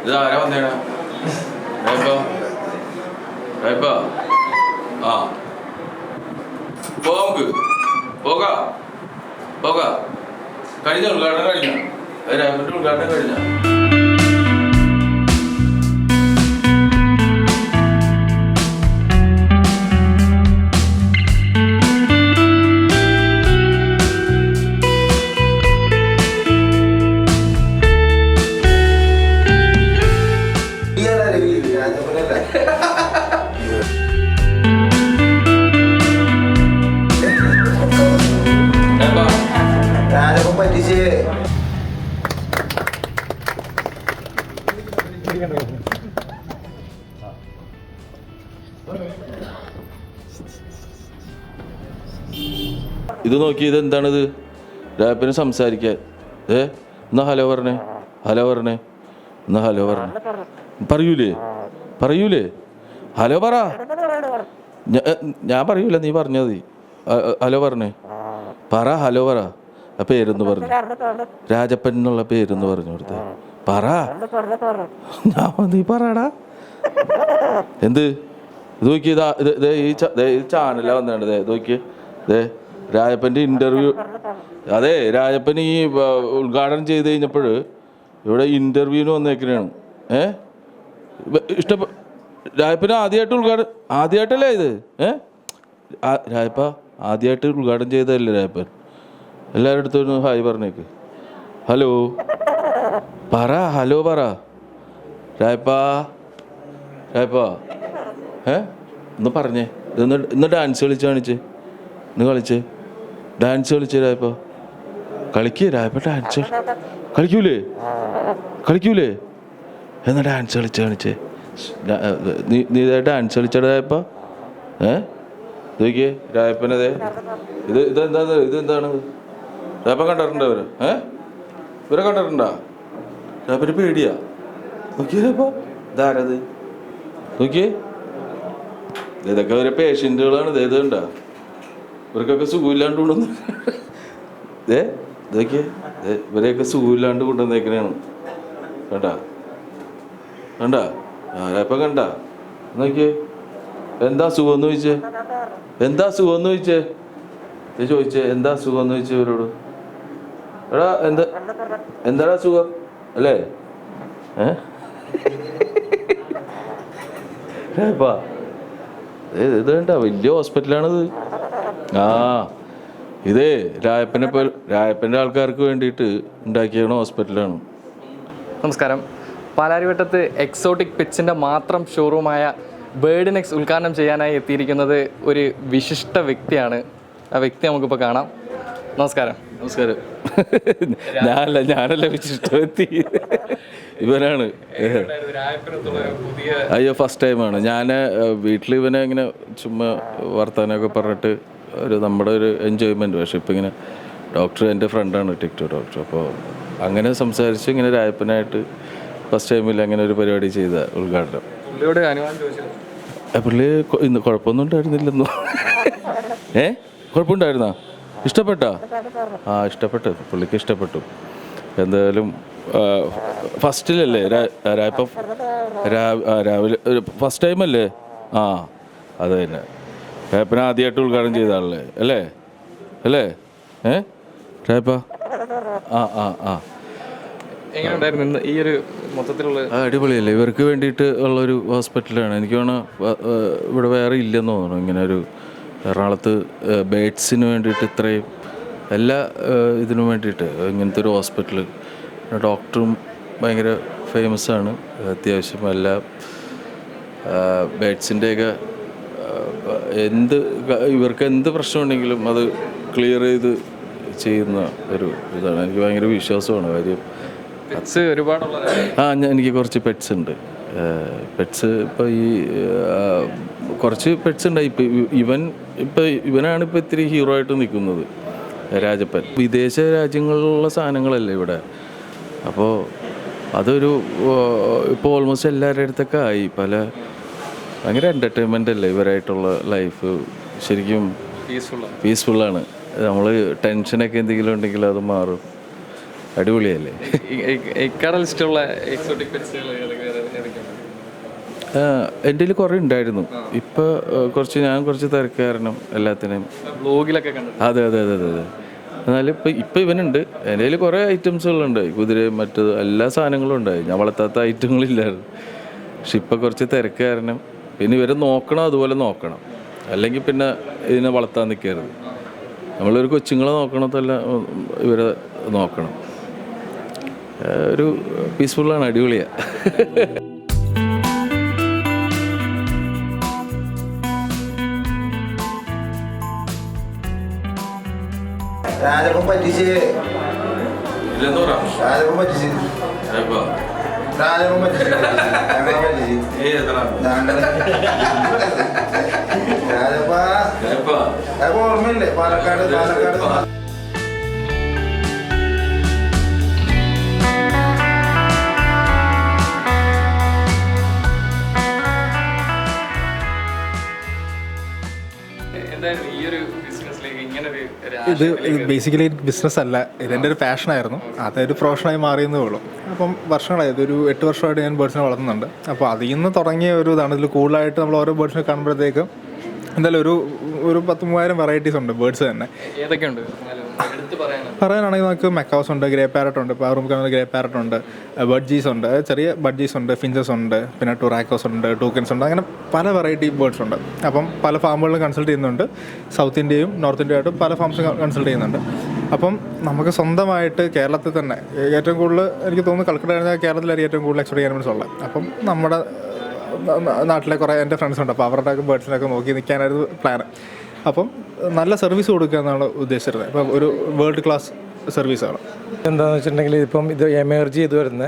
ഇത് ആരാ വന്നേടാ ആ പോകാം പോക പോക പോകാം കഴിഞ്ഞ ഉദ്ഘാടനം കഴിഞ്ഞ ഉദ്ഘാടനം കഴിഞ്ഞ ഇത് നോക്കി ഇത് എന്താണിത്? രാപ്പിന് സംസാരിക്കാൻ. ഏ? എന്നാ ഹലോ പറഞ്ഞേ? ഹലോ പറഞ്ഞേ? എന്നാ ഹലോ പറഞ്ഞേ? പറയൂലേ? പറയൂലേ? ഹലോ പറ. ഞാൻ പറയൂല നീ പറഞ്ഞാൽ മതി. ഹലോ പറഞ്ഞേ? പറ ഹലോ പറ. ആ പേരെന്ന് പറഞ്ഞു? രാജപ്പൻ എന്നുള്ള പേരെന്ന് പറഞ്ഞു കൊടുത്തേ? പറ. ഞാൻ നീ പറടാ. എന്ത്? ഇത് നോക്കി ഇതാ ഇത് ഈ ഈ ചാനലാ വന്നിട്ടുണ്ട് ദേ ഇത് നോക്കി ഇന്റർവ്യൂ അതെ രാജപ്പൻ ഈ ഉദ്ഘാടനം ചെയ്ത് കഴിഞ്ഞപ്പോൾ ഇവിടെ ഇന്റർവ്യൂവിന് വന്നേക്കണാണ്. ഏ? ഇഷ്ടപ്പെ രാജപ്പന് ആദ്യമായിട്ട് ഉദ്ഘാടനം ആദ്യമായിട്ടല്ലേ ഇത്? ഏ? രാജപ്പ ആദ്യമായിട്ട് ഉദ്ഘാടനം ചെയ്തതല്ലേ രാജപ്പൻ? എല്ലാവരുടെ അടുത്തും ഒന്ന് ഹായ് പറഞ്ഞേക്ക്. ഹലോ. പറ ഹലോ പറ. രായപ്പാ രായപ്പാ ഏ? ഒന്ന് പറഞ്ഞേ. ഇതൊന്ന് ഇന്ന് ഡാൻസ് കളിച്ച് കാണിച്ച്. ഇന്ന് കളിച്ച്. ഡാൻസ് കളിച്ച് രായപ്പ കളിക്ക് രായപ്പ ഡാൻസ് കളിക്കൂലേ? കളിക്കൂലേ? എന്നാ ഡാൻസ് കളിച്ച് കാണിച്ച്. നീ നീ ഡാൻസ് കളിച്ചടായപ്പോ ഏ? നോക്കിയേ രായപ്പനതേ ഇത് ഇതെന്താ ഇതെന്താണ്? രാപ്പ കണ്ടിട്ടുണ്ടോ ഇവർ? ഏ? ഇവരെ കണ്ടിട്ടുണ്ടോ? രായപ്പന് പേടിയാ. നോക്കിയേ ഇതാരത്? നോക്കിയേ. ഇതൊക്കെ ഒരു പേഷ്യന്റുകളാണ് ഇത് ഇതുണ്ട ഇവർക്കൊക്കെ സുഖമില്ലാണ്ട് കൊണ്ടുവന്ന് ഏ ഇതൊക്കെ. ഇവരെയൊക്കെ സുഖമില്ലാണ്ട് കൊണ്ടുവന്നേക്കണേണ്. കണ്ട? കണ്ട? ആരാപ്പം കണ്ട? നോക്കിയേ. എന്താ സുഖം എന്ന് ചോദിച്ചേ? എന്താ സുഖം എന്ന് ചോദിച്ചേ ചോദിച്ചേ എന്താ സുഖം എന്ന് ചോദിച്ചേ ഇവരോട്? എടാ എന്താ എന്താടാ സുഖം അല്ലേ? ഏപ്പാ ഇത് വേണ്ട വലിയ ഹോസ്പിറ്റലാണിത്. ആ ഇതേ രായപ്പനെ പോലെ രായപ്പന്റെ ആൾക്കാർക്ക് വേണ്ടിയിട്ട് ഉണ്ടാക്കിയ ഹോസ്പിറ്റലാണ്. നമസ്കാരം. പാലാരിവട്ടത്ത് എക്സോട്ടിക് പിച്ചിന്റെ മാത്രം ഷോറൂമായ ബേർഡിനെക്സ് ഉദ്ഘാടനം ചെയ്യാനായി എത്തിയിരിക്കുന്നത് ഒരു വിശിഷ്ട വ്യക്തിയാണ്. ആ വ്യക്തി നമുക്കിപ്പോൾ കാണാം. നമസ്കാരം. നമസ്കാരം. ഞാനല്ല ഞാനല്ല വിശിഷ്ടമെത്തി. ഇവനാണ് അയ്യോ ഫസ്റ്റ് ടൈമാണ് ഞാൻ വീട്ടിൽ ഇവനെ ഇങ്ങനെ ചുമ്മാ വർത്താനമൊക്കെ പറഞ്ഞിട്ട് ഒരു നമ്മുടെ ഒരു എൻജോയ്മെന്റ് പക്ഷെ ഇപ്പം ഇങ്ങനെ ഡോക്ടർ എന്റെ ഫ്രണ്ടാണ് ടിക്ടോ ഡോക്ടർ അപ്പോൾ അങ്ങനെ സംസാരിച്ച് ഇങ്ങനെ രായപ്പനായിട്ട് ഫസ്റ്റ് ടൈമിൽ അങ്ങനെ ഒരു പരിപാടി ചെയ്ത ഉദ്ഘാടനം. പുള്ളി ഇന്ന് കുഴപ്പമൊന്നും ഉണ്ടായിരുന്നില്ലെന്നോ? ഏ കുഴപ്പമുണ്ടായിരുന്നാ? ഇഷ്ടപ്പെട്ടാ? ആ ഇഷ്ടപ്പെട്ടു. പുള്ളിക്ക് ഇഷ്ടപ്പെട്ടു. എന്തായാലും ഫസ്റ്റിലല്ലേ? ഇപ്പം രാവിലെ ഫസ്റ്റ് ടൈം അല്ലേ? ആ അത് തന്നെ. രാപ്പന ആദ്യമായിട്ട് ഉദ്ഘാടനം ചെയ്ത ആളല്ലേ? അല്ലേ? അല്ലേ? ഏ? രാപ്പ ആ ആ ആ. ഈ ഒരു മൊത്തത്തിലുള്ള അടിപൊളിയല്ലേ. ഇവർക്ക് വേണ്ടിയിട്ട് ഉള്ളൊരു ഹോസ്പിറ്റലാണ്. എനിക്ക് തോന്നുന്നു ഇവിടെ വേറെ ഇല്ലെന്ന് തോന്നുന്നു. ഇങ്ങനെ ഒരു എറണാകുളത്ത് ബേഡ്സിന് വേണ്ടിയിട്ട് ഇത്രയും എല്ലാ ഇതിനു വേണ്ടിയിട്ട് ഇങ്ങനത്തെ ഒരു ഹോസ്പിറ്റൽ ഡോക്ടറും ഭയങ്കര ഫേമസ് ആണ് അത്യാവശ്യം എല്ലാ ബേഡ്സിന്റെയൊക്കെ എന്ത് ഇവർക്ക് എന്ത് പ്രശ്നമുണ്ടെങ്കിലും അത് ക്ലിയർ ചെയ്ത് ചെയ്യുന്ന ഒരു ഇതാണ്. എനിക്ക് ഭയങ്കര വിശ്വാസമാണ് കാര്യം. പിച്ച് ഒരുപാടുള്ളതാണ് ആ ഞാൻ എനിക്ക് കുറച്ച് പെറ്റ്സ് ഉണ്ട്. പെറ്റ്സ് ഇപ്പോൾ ഈ കുറച്ച് പെറ്റ്സ് ഉണ്ടായി. ഇപ്പം ഇവൻ ഇപ്പോൾ ഇവനാണ് ഇപ്പോൾ ഇത്തിരി ഹീറോ ആയിട്ട് നിൽക്കുന്നത് രാജപ്പൻ. വിദേശ രാജ്യങ്ങളിലുള്ള സാധനങ്ങളല്ലേ ഇവിടെ? അപ്പോൾ അതൊരു ഇപ്പോൾ ഓൾമോസ്റ്റ് എല്ലാവരുടെ അടുത്തൊക്കെ ആയി. പല ഭയങ്കര എന്റർടൈൻമെന്റ് അല്ലേ ഇവരായിട്ടുള്ള ലൈഫ് ശരിക്കും പീസ്ഫുള്ളാണ് നമ്മൾ ടെൻഷനൊക്കെ എന്തെങ്കിലും ഉണ്ടെങ്കിൽ അത് മാറും. അടിപൊളിയല്ലേ? ഇക്കാടെ ലിസ്റ്റുള്ള എക്സോട്ടിക് പെറ്റ്സുകൾ എന്റെ കയ്യിൽ കുറേ ഉണ്ടായിരുന്നു. ഇപ്പോൾ കുറച്ച് ഞാൻ കുറച്ച് തിരക്ക് കാരണം എല്ലാത്തിനെയും. ബ്ലോഗിലൊക്കെ അതെ അതെ അതെ അതെ അതെ. എന്നാലും ഇപ്പം ഇപ്പം ഇവനുണ്ട്. എന്റെ കയ്യിൽ കുറേ ഐറ്റംസുകളുണ്ട്. കുതിരയും മറ്റത് എല്ലാ സാധനങ്ങളും ഉണ്ടായി. ഞാൻ വളർത്താത്ത ഐറ്റങ്ങളില്ലായിരുന്നു. പക്ഷെ ഇപ്പം കുറച്ച് തിരക്ക് കാരണം പിന്നെ ഇവരെ നോക്കണം അതുപോലെ നോക്കണം. അല്ലെങ്കിൽ പിന്നെ ഇതിനെ വളർത്താൻ നിൽക്കരുത്. നമ്മളൊരു കൊച്ചുങ്ങളെ നോക്കണത്തല്ല ഇവരെ നോക്കണം. ഒരു പീസ്ഫുള്ളാണ് അടിപൊളിയാണ് പറ്റിച്ച് രാജപ്പം പറ്റിച്ച് രാജപ്പം പറ്റിച്ച് ഞങ്ങളെ പറ്റിച്ച് രാജപ്പ ഓർമ്മയില്ലേ പാലക്കാട് പാലക്കാട് എന്തായാലും ഈ ഒരു ഇത് ബേസിക്കലി ബിസിനസ് അല്ല. ഇതെന്റെ ഒരു പാഷനായിരുന്നു അതൊരു പ്രൊഫഷനായി മാറിയെന്നേ ഉള്ളൂ. അപ്പം വർഷങ്ങളായി. ഇതൊരു എട്ട് വർഷമായിട്ട് ഞാൻ ബേർഡ്സിനെ വളർത്തുന്നുണ്ട്. അപ്പോൾ അതിൽ നിന്ന് തുടങ്ങിയ ഒരു ഇതാണ്. ഇതിൽ കൂടുതലായിട്ട് നമ്മൾ ഓരോ ബേർഡ്സിനെ കാണുമ്പോഴത്തേക്കും എന്തായാലും ഒരു ഒരു പത്ത് മൂവായിരം വെറൈറ്റീസ് ഉണ്ട് ബേർഡ്സ് തന്നെ. ഏതൊക്കെയുണ്ട്? പറയാനാണെങ്കിൽ നമുക്ക് മെക്കാസ് ഉണ്ട് ഗ്രേ പാരറ്റ് ഉണ്ട് പവർ കാണുന്ന ഗ്രേ പാരറ്റ് ഉണ്ട് ബഡ്ജീസ് ഉണ്ട് ചെറിയ ബഡ്ജീസ് ഉണ്ട് ഫിഞ്ചസ് ഉണ്ട് പിന്നെ ടൊറാക്കോസ് ഉണ്ട് ടൂക്കൻസ് ഉണ്ട് അങ്ങനെ പല വെറൈറ്റി ബേർഡ്സ് ഉണ്ട്. അപ്പം പല ഫാമുകളിലും കൺസൾട്ട് ചെയ്യുന്നുണ്ട്. സൗത്ത് ഇന്ത്യയും നോർത്ത് ഇന്ത്യയായിട്ടും പല ഫാംസും കൺസൾട്ട് ചെയ്യുന്നുണ്ട്. അപ്പം നമുക്ക് സ്വന്തമായിട്ട് കേരളത്തിൽ തന്നെ ഏറ്റവും കൂടുതൽ എനിക്ക് തോന്നുന്നു കൽക്കട്ട കേരളത്തിലായിരിക്കും ഏറ്റവും കൂടുതൽ എക്സ്പോർട്ട് ചെയ്യാൻ ഉള്ളത്. അപ്പം നമ്മുടെ നാട്ടിലെ കുറേ എന്റെ ഫ്രണ്ട്സ് ഉണ്ട്. അപ്പോൾ അവരുടെ ബേർഡ്സിനൊക്കെ നോക്കി നിൽക്കാനായിരുന്നു പ്ലാൻ അപ്പം നല്ല സർവീസ് കൊടുക്കുക എന്നാണ് ഉദ്ദേശിച്ചത് ഇപ്പം ഒരു വേൾഡ് ക്ലാസ് സർവീസാണ് എന്താണെന്ന് വെച്ചിട്ടുണ്ടെങ്കിൽ ഇപ്പം ഇത് എമേർജ് ചെയ്ത് വരുന്ന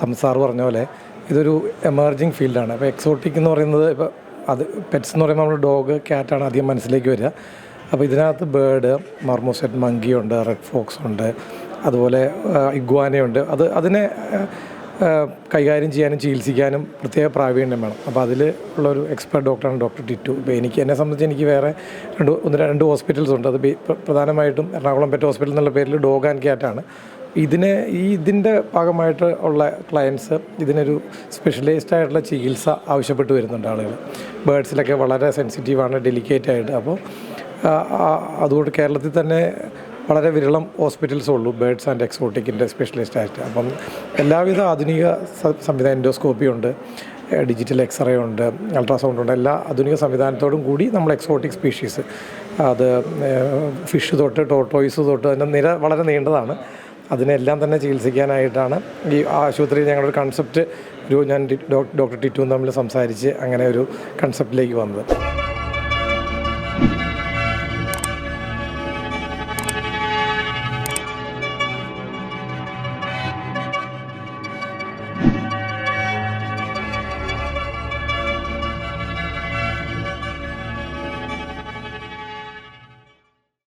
സംസാർ പറഞ്ഞ പോലെ ഇതൊരു എമേർജിങ് ഫീൽഡാണ് അപ്പോൾ എക്സോട്ടിക് എന്ന് പറയുന്നത് ഇപ്പോൾ അത് പെറ്റ്സ് എന്ന് പറയുമ്പോൾ നമ്മൾ ഡോഗ് ക്യാറ്റാണ് ആദ്യം മനസ്സിലേക്ക് വരിക. അപ്പോൾ ഇതിനകത്ത് ബേർഡ് മർമോസെറ്റ് മങ്കിയുണ്ട് റെഡ് ഫോക്സ് ഉണ്ട് അതുപോലെ ഇഗ്വാനയുണ്ട് അത് അതിനെ കൈകാര്യം ചെയ്യാനും ചികിത്സിക്കാനും പ്രത്യേക പ്രാവീണ്യം വേണം. അപ്പോൾ അതിൽ ഉള്ളൊരു എക്സ്പെർട്ട് ഡോക്ടറാണ് ഡോക്ടർ ടിറ്റു. ഇപ്പോൾ എനിക്ക് എന്നെ സംബന്ധിച്ച് എനിക്ക് വേറെ രണ്ട് ഒന്ന് രണ്ട് ഹോസ്പിറ്റൽസ് ഉണ്ട്. അത് പ്രധാനമായിട്ടും എറണാകുളം പെറ്റ് ഹോസ്പിറ്റൽ എന്നുള്ള പേരിൽ ഡോഗ് ആൻഡ് ക്യാറ്റാണ് ഇതിനെ ഈ ഇതിന്റെ ഭാഗമായിട്ട് ഉള്ള ക്ലയൻസ് ഇതിനൊരു സ്പെഷ്യലൈസ്ഡ് ആയിട്ടുള്ള ചികിത്സ ആവശ്യപ്പെട്ട് വരുന്നുണ്ട് ആളുകൾ. ബേഡ്സിലൊക്കെ വളരെ സെൻസിറ്റീവാണ് ഡെലിക്കേറ്റ് ആയിട്ട്. അപ്പോൾ അതുകൊണ്ട് കേരളത്തിൽ തന്നെ വളരെ വിരളം ഹോസ്പിറ്റൽസ് ഉള്ളൂ. ബേഡ്സ് ആൻഡ് എക്സോട്ടിക്കിന്റെ സ്പെഷ്യലിസ്റ്റ് ആയിട്ട് അപ്പം എല്ലാവിധ ആധുനിക സംവിധാന എൻഡോസ്കോപ്പി ഉണ്ട് ഡിജിറ്റൽ എക്സ്റേ ഉണ്ട് അൾട്രാസൗണ്ട് ഉണ്ട്. എല്ലാ ആധുനിക സംവിധാനത്തോടും കൂടി നമ്മൾ എക്സോട്ടിക് സ്പീഷീസ് അത് ഫിഷ് തൊട്ട് ടോട്ടോയ്സ് തൊട്ട് അതിന്റെ നിര വളരെ നീണ്ടതാണ്. അതിനെല്ലാം തന്നെ ചികിത്സിക്കാനായിട്ടാണ് ഈ ആശുപത്രിയിൽ ഞങ്ങളൊരു കൺസെപ്റ്റ് ഒരു ഞാൻ ഡോക്ടർ ടിറ്റുവും തമ്മിൽ സംസാരിച്ച് അങ്ങനെ ഒരു കൺസെപ്റ്റിലേക്ക് വന്നത്.